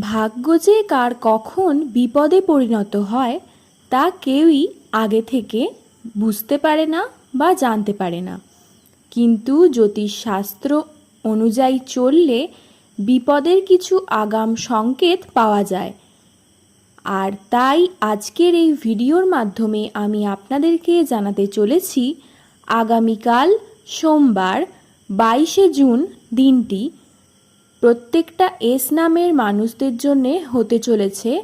ভাগ্য যে কার কখন বিপদে পরিণত হয়, তা কেউই আগে থেকে বুঝতে পারে না বা জানতে পারে না। কিন্তু জ্যোতিষশাস্ত্র অনুযায়ী চললে বিপদের কিছু আগাম সংকেত পাওয়া যায়। আর তাই আজকের এই ভিডিওর মাধ্যমে আমি আপনাদেরকে জানাতে চলেছি, আগামীকাল সোমবার বাইশে জুন দিনটি প্রত্যেকটা এস নামের মানুষদের জন্যে হতে চলেছে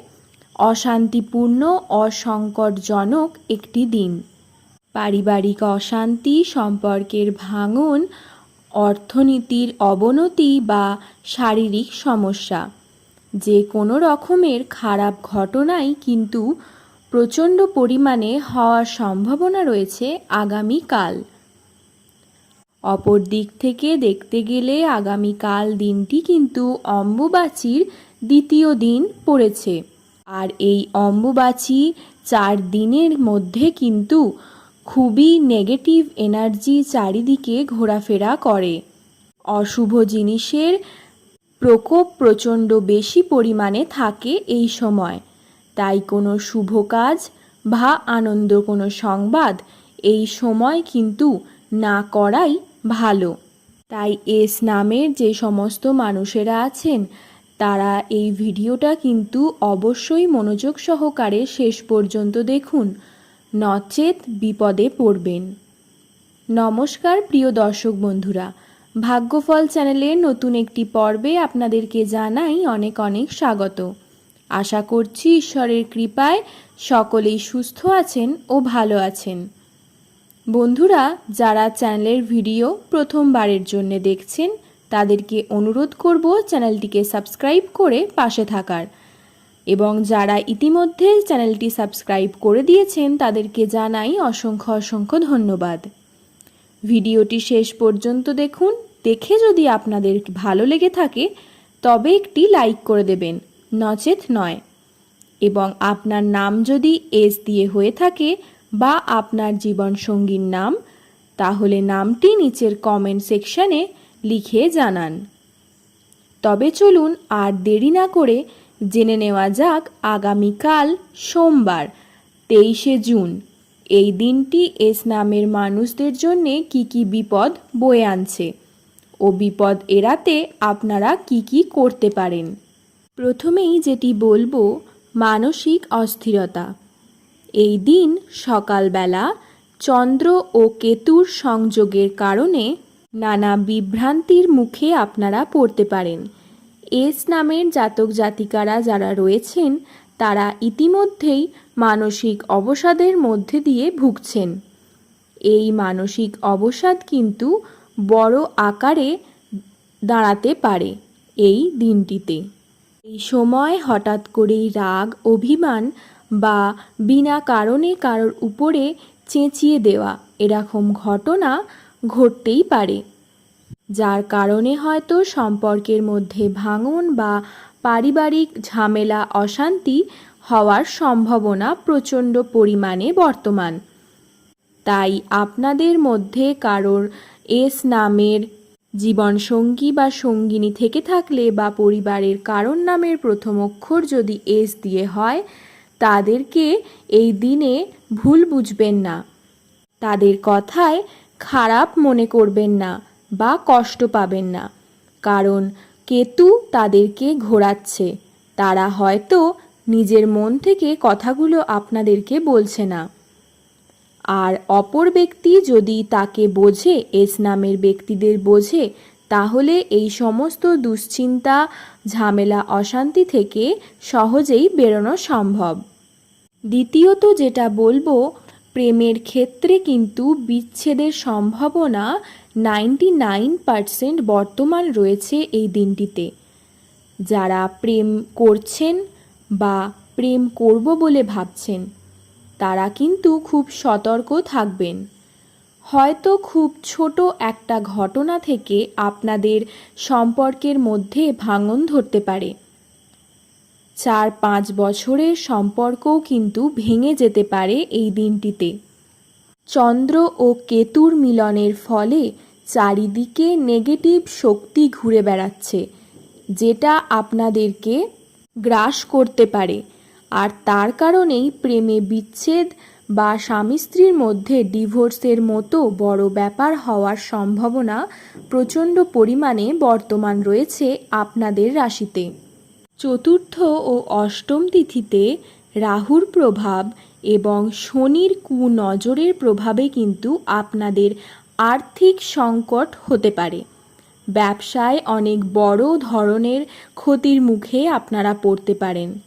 অশান্তিপূর্ণ, অসংকটজনক একটি দিন। পারিবারিক অশান্তি, সম্পর্কের ভাঙন, অর্থনীতির অবনতি বা শারীরিক সমস্যা। যে কোনো রকমের খারাপ ঘটনাই কিন্তু প্রচণ্ড পরিমাণে হওয়ার সম্ভাবনা রয়েছে আগামীকাল। অপর দিক থেকে দেখতে গেলে আগামীকাল দিনটি কিন্তু অম্বুবাচীর দ্বিতীয় দিন পড়েছে। আর এই অম্বুবাচী চার দিনের মধ্যে কিন্তু খুবই নেগেটিভ এনার্জি চারিদিকে ঘোরাফেরা করে। অশুভ জিনিসের প্রকোপ প্রচণ্ড বেশি পরিমাণে থাকে এই সময়। তাই কোনো শুভ কাজ বা আনন্দ কোনো সংবাদ এই সময় কিন্তু না করাই ভালো। তাই এস নামের যে সমস্ত মানুষেরা আছেন, তারা এই ভিডিওটা কিন্তু অবশ্যই মনোযোগ সহকারে শেষ পর্যন্ত দেখুন। নচেত বিপদে পড়বেন। নমস্কার প্রিয় দর্শক বন্ধুরা। ভাগ্যফল চ্যানেলের নতুন একটি পর্বে আপনাদেরকে জানাই অনেক অনেক স্বাগত। আশা করছি ঈশ্বরের কৃপায় সকলেই সুস্থ আছেন ও ভালো আছেন। বন্ধুরা, যারা চ্যানেলের ভিডিও প্রথমবারের জন্য দেখছেন, তাদেরকে অনুরোধ করব চ্যানেলটিকে সাবস্ক্রাইব করে পাশে থাকার। এবং যারা ইতিমধ্যে চ্যানেলটি সাবস্ক্রাইব করে দিয়েছেন, তাদেরকে জানাই অসংখ্য অসংখ্য ধন্যবাদ। ভিডিওটি শেষ পর্যন্ত দেখুন। দেখে যদি আপনাদের ভালো লেগে থাকে, তবে একটি লাইক করে দেবেন, নচেত নয়। এবং আপনার নাম যদি এস দিয়ে হয়ে থাকে বা আপনার জীবনসঙ্গীর নাম, তাহলে নামটি নিচের কমেন্ট সেকশানে লিখে জানান। তবে চলুন আর দেরি না করে জেনে নেওয়া যাক আগামীকাল সোমবার, তেইশে জুন। এই দিনটি এস নামের মানুষদের জন্যে কি কি বিপদ বয়ে আনছে ও বিপদ এড়াতে আপনারা কি কি করতে পারেন। প্রথমেই যেটি বলব, মানসিক অস্থিরতা। এই দিন সকালবেলা চন্দ্র ও কেতুর সংযোগের কারণে নানা বিভ্রান্তির মুখে আপনারা পড়তে পারেন। এস নামের জাতক জাতিকারা যারা রয়েছেন, তারা ইতিমধ্যেই মানসিক অবসাদের মধ্যে দিয়ে ভুগছেন। এই মানসিক অবসাদ কিন্তু বড় আকারে দাঁড়াতে পারে এই দিনটিতে। এই সময় হঠাৎ করেই রাগ, অভিমান বা বিনা কারণে কারোর উপরে চেঁচিয়ে দেওয়া এরকম ঘটনা ঘটতেই পারে। যার কারণে হয়তো সম্পর্কের মধ্যে ভাঙন বা পারিবারিক ঝামেলা, অশান্তি হওয়ার সম্ভাবনা প্রচণ্ড পরিমাণে বর্তমান। তাই আপনাদের মধ্যে কারোর এস নামের জীবনসঙ্গী বা সঙ্গিনী থেকে থাকলে বা পরিবারের কারণ নামের প্রথম অক্ষর যদি এস দিয়ে হয় তাদেরকে এই দিনে ভুল বুঝবেন না। তাদের কথায় খারাপ মনে করবেন না বা কষ্ট পাবেন না। কারণ কেতু তাদেরকে ঘোরাচ্ছে। তারা হয়তো নিজের মন থেকে কথাগুলো আপনাদেরকে বলছে না। আর অপর ব্যক্তি যদি তাকে বোঝে, এস নামের ব্যক্তিদের বোঝে, তাহলে এই সমস্ত দুশ্চিন্তা, ঝামেলা, অশান্তি থেকে সহজেই বেরোনো সম্ভব। দ্বিতীয়ত যেটা বলব, প্রেমের ক্ষেত্রে কিন্তু বিচ্ছেদের সম্ভাবনা নাইনটি নাইন পারসেন্ট বর্তমান রয়েছে এই দিনটিতে। যারা প্রেম করছেন বা প্রেম করব বলে ভাবছেন, তারা কিন্তু খুব সতর্ক থাকবেন। হয়তো খুব ছোট একটা ঘটনা থেকে আপনাদের সম্পর্কের মধ্যে ভাঙন ধরতে পারে। চার পাঁচ বছরের সম্পর্কও কিন্তু ভেঙে যেতে পারে এই দিনটিতে। চন্দ্র ও কেতুর মিলনের ফলে চারিদিকে নেগেটিভ শক্তি ঘুরে বেড়াচ্ছে, যেটা আপনাদেরকে গ্রাস করতে পারে। আর তার কারণেই প্রেমে বিচ্ছেদ বা স্বামী স্ত্রীর মধ্যে ডিভোর্সের মতো বড় ব্যাপার হওয়ার সম্ভাবনা প্রচণ্ড পরিমাণে বর্তমান রয়েছে আপনাদের রাশিতে। চতুর্থ ও অষ্টম তিথিতে রাহুর প্রভাব এবং শনির কুনজরের প্রভাবে কিন্তু আপনাদের আর্থিক সংকট হতে পারে। ব্যবসায় অনেক বড় ধরনের ক্ষতির মুখে আপনারা পড়তে পারেন।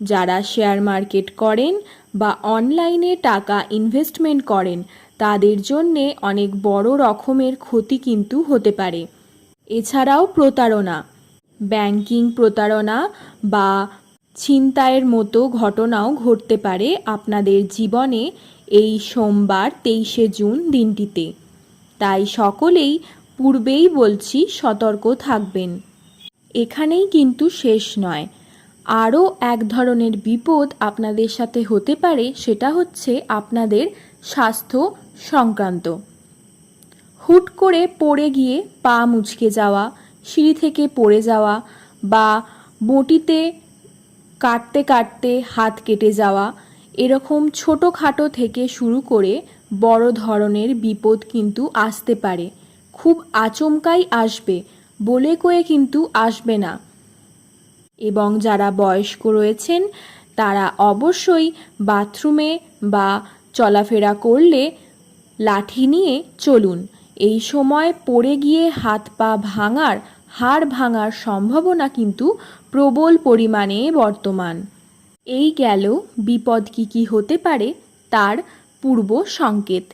যারা শেয়ার মার্কেট করেন বা অনলাইনে টাকা ইনভেস্টমেন্ট করেন, তাদের জন্যে অনেক বড় রকমের ক্ষতি কিন্তু হতে পারে। এছাড়াও প্রতারণা। ব্যাংকিং প্রতারণা বা ছিনতাইয়ের মতো ঘটনাও ঘটতে পারে আপনাদের জীবনে এই সোমবার তেইশে জুন দিনটিতে। তাই সকলেই পূর্বেই বলছি সতর্ক থাকবেন। এখানেই কিন্তু শেষ নয়। আরও এক ধরনের বিপদ আপনাদের সাথে হতে পারে সেটা হচ্ছে আপনাদের স্বাস্থ্য সংক্রান্ত। হুট করে পড়ে গিয়ে পা মুচকে যাওয়া সিঁড়ি থেকে পড়ে যাওয়া বা বটিতে কাটতে কাটতে হাত কেটে যাওয়া এরকম ছোটোখাটো থেকে শুরু করে বড় ধরনের বিপদ কিন্তু আসতে পারে। খুব আচমকাই আসবে, বলে কয়ে কিন্তু আসবে না। এবং যারা বয়স্ক রয়েছেন, তারা অবশ্যই বাথরুমে বা চলাফেরা করলে লাঠি নিয়ে চলুন। এই সময় পড়ে গিয়ে হাত পা ভাঙার, হাড় ভাঙার সম্ভাবনা কিন্তু প্রবল পরিমাণে বর্তমান। এই গেল বিপদ কি কি হতে পারে তার পূর্ব সংকেত।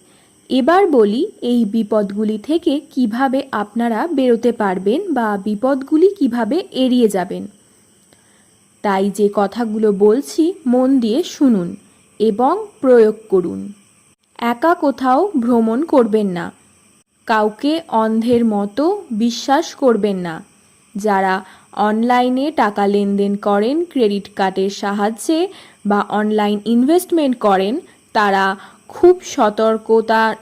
এবার বলি এই বিপদগুলি থেকে কীভাবে আপনারা বেরোতে পারবেন বা বিপদগুলি কীভাবে এড়িয়ে যাবেন। তাই যে কথাগুলো বলছি মন দিয়ে শুনুন এবং প্রয়োগ করুন। একা কোথাও ভ্রমণ করবেন না। কাউকে অন্ধের মতো বিশ্বাস করবেন না। যারা অনলাইনে টাকা লেনদেন করেন, ক্রেডিট কার্ডের সাহায্যে বা অনলাইন ইনভেস্টমেন্ট করেন, তারা খুব সতর্কতার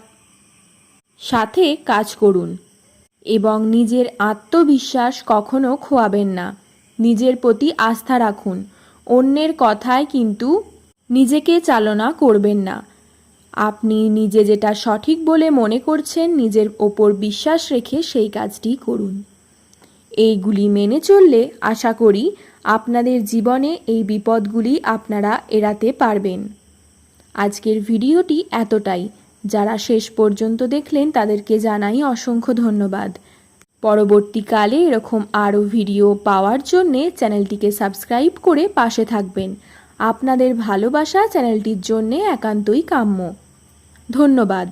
সাথে কাজ করুন এবং নিজের আত্মবিশ্বাস কখনো খোয়াবেন না। নিজের প্রতি আস্থা রাখুন। অন্যের কথায় কিন্তু নিজেকে চালনা করবেন না। আপনি নিজে যেটা সঠিক বলে মনে করছেন, নিজের ওপর বিশ্বাস রেখে সেই কাজটি করুন। এইগুলি মেনে চললে আশা করি আপনাদের জীবনে এই বিপদগুলি আপনারা এড়াতে পারবেন। আজকের ভিডিওটি এতটাই। যারা শেষ পর্যন্ত দেখলেন, তাদেরকে জানাই অসংখ্য ধন্যবাদ। পরবর্তীকালে এরকম আরও ভিডিও পাওয়ার জন্যে চ্যানেলটিকে সাবস্ক্রাইব করে পাশে থাকবেন। আপনাদের ভালোবাসা চ্যানেলটির জন্যে একান্তই কাম্য। ধন্যবাদ।